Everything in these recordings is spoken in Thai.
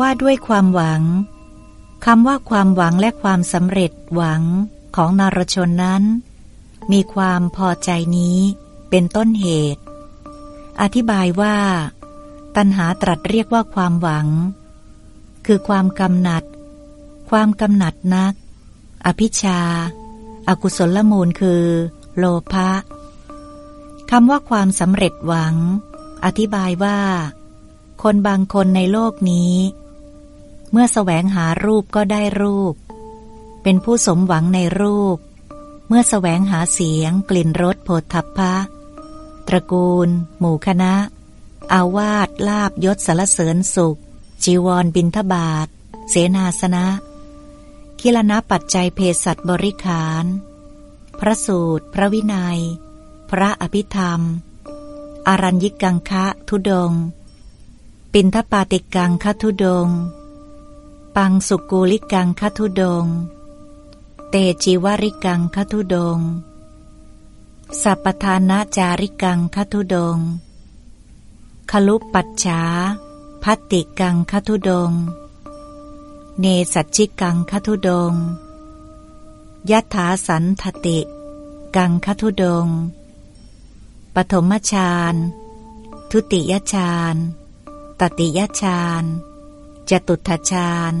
ว่าด้วยความหวังคำว่าความหวังและความสำเร็จหวังของนรชนนั้น มีความพอใจนี้เป็นต้นเหตุ อธิบายว่า ตัณหาตรัสเรียกว่าความหวัง คือความกำหนัด ความกำหนัดนัก อภิชาอากุศลมูลคือ โลภะคำว่าความสำเร็จหวัง อธิบายว่า คนบางคนในโลกนี้ เมื่อแสวงหารูปก็ได้รูป เป็นผู้สมหวังในรูป เมื่อแสวงหาเสียง กลิ่นรสโผฏฐัพพะ ตระกูล หมู่คณะ อาวาสลาบยศสารเสริญสุข จีวรบินทบาท เสนาสนะคิลนะปัจจัยเพศัตบริขาร พระสูตร พระวินัย พระอภิธรรม อารัญญิกังคะ ทุดง ปินทปาติกังคะทุดง ปังสุกูลิกังคทุดง เตจีวริกังคทุดง สัพทานาจาริกังคทุดง คลุปปัจฉาพัตติกังคทุดง เนสัจจิกังคทุดง ยัถาสันทติ กังคทุดง ปฐมฌาน ทุติยฌาน ตติยฌาน จตุทฌาน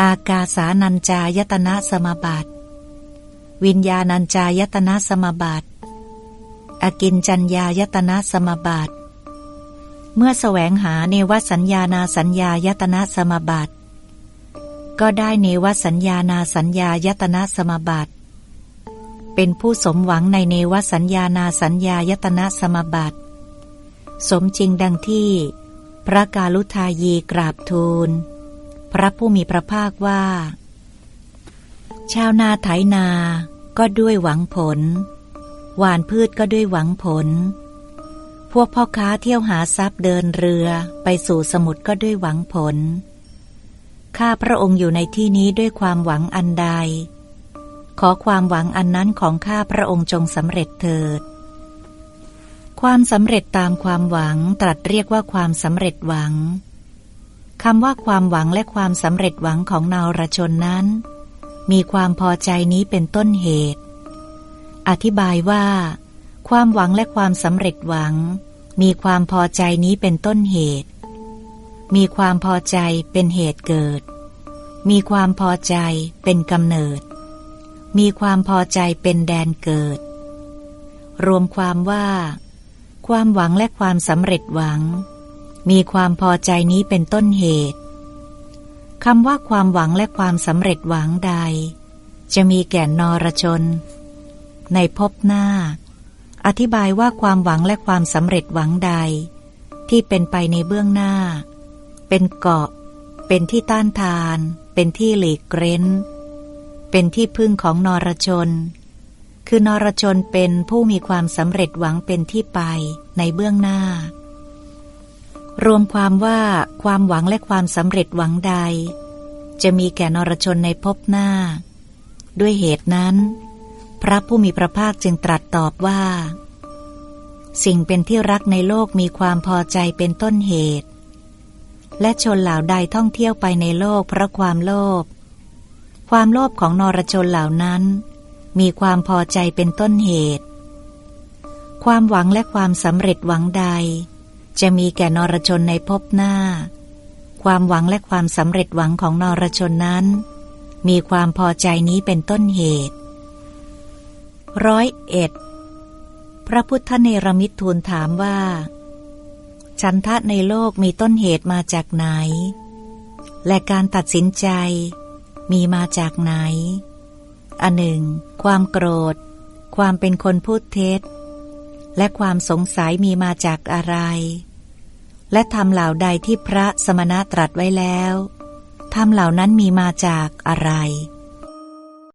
อากาสานัญจายตนะสมบัติ วิญญาณัญจายตนะสมบัติ อกินจัญญายตนะสมบัติ เมื่อแสวงหาเนวสัญญานาสัญญายตนะสมบัติ ก็ได้เนวสัญญานาสัญญายตนะสมบัติ เป็นผู้สมหวังในเนวสัญญานาสัญญายตนะสมบัติ สมจริงดังที่ พระกาลุทายีกราบทูล พระผู้มีพระภาคว่า ชาวนาไถนาก็ด้วยหวังผล หวานพืชก็ด้วยหวังผล พวกพ่อค้าเที่ยวหาทรัพย์เดินเรือไปสู่สมุทรก็ด้วยหวังผล ข้าพระองค์อยู่ในที่นี้ด้วยความหวังอันใด ขอความหวังอันนั้นของข้าพระองค์จงสำเร็จเถิด ความสำเร็จตามความหวังตรัสเรียกว่าความสำเร็จหวังคำว่าความหวังและความสำเร็จหวังของนารชนนั้น มีความพอใจนี้เป็นต้นเหตุ อธิบายว่า ความหวังและความสำเร็จหวัง มีความพอใจนี้เป็นต้นเหตุ มีความพอใจเป็นเหตุเกิด มีความพอใจเป็นกำเนิด มีความพอใจเป็นแดนเกิด รวมความว่า ความหวังและความสำเร็จหวัง มีความพอใจนี้เป็นต้นเหตุคำว่าความหวังและความสำเร็จหวังใด จะมีแก่นอรชน ในภพหน้า อธิบายว่าความหวังและความสำเร็จหวังใด ที่เป็นไปในเบื้องหน้า เป็นเกาะ เป็นที่ต้านทาน เป็นที่หลีกเร้น เป็นที่พึ่งของนรชน คือนรชนเป็นผู้มีความสำเร็จหวังเป็นที่ไปในเบื้องหน้า รวมความว่าความหวังและความสำเร็จหวังใด จะมีแก่นรชนในภพหน้า ด้วยเหตุนั้น พระผู้มีพระภาคจึงตรัสตอบว่า สิ่งเป็นที่รักในโลกมีความพอใจเป็นต้นเหตุ และชนเหล่าใดท่องเที่ยวไปในโลกเพราะความโลภความโลภของนรชนเหล่านั้น มีความพอใจเป็นต้นเหตุ ความหวังและความสำเร็จหวังใด จะมีแก่นรชนในภพหน้า ความหวังและความสำเร็จหวังของนรชนนั้น มีความพอใจนี้เป็นต้นเหตุร้อยเอ็ดพระพุทธเนรมิตรทูลถามว่า ฉันทะในโลกมีต้นเหตุมาจากไหน และการตัดสินใจมีมาจากไหน อันหนึ่ง ความโกรธ ความเป็นคนพูดเท็จ และความสงสัยมีมาจากอะไร และทำเหล่าใดที่พระสมณะตรัสไว้แล้วทำเหล่านั้นมีมาจากอะไร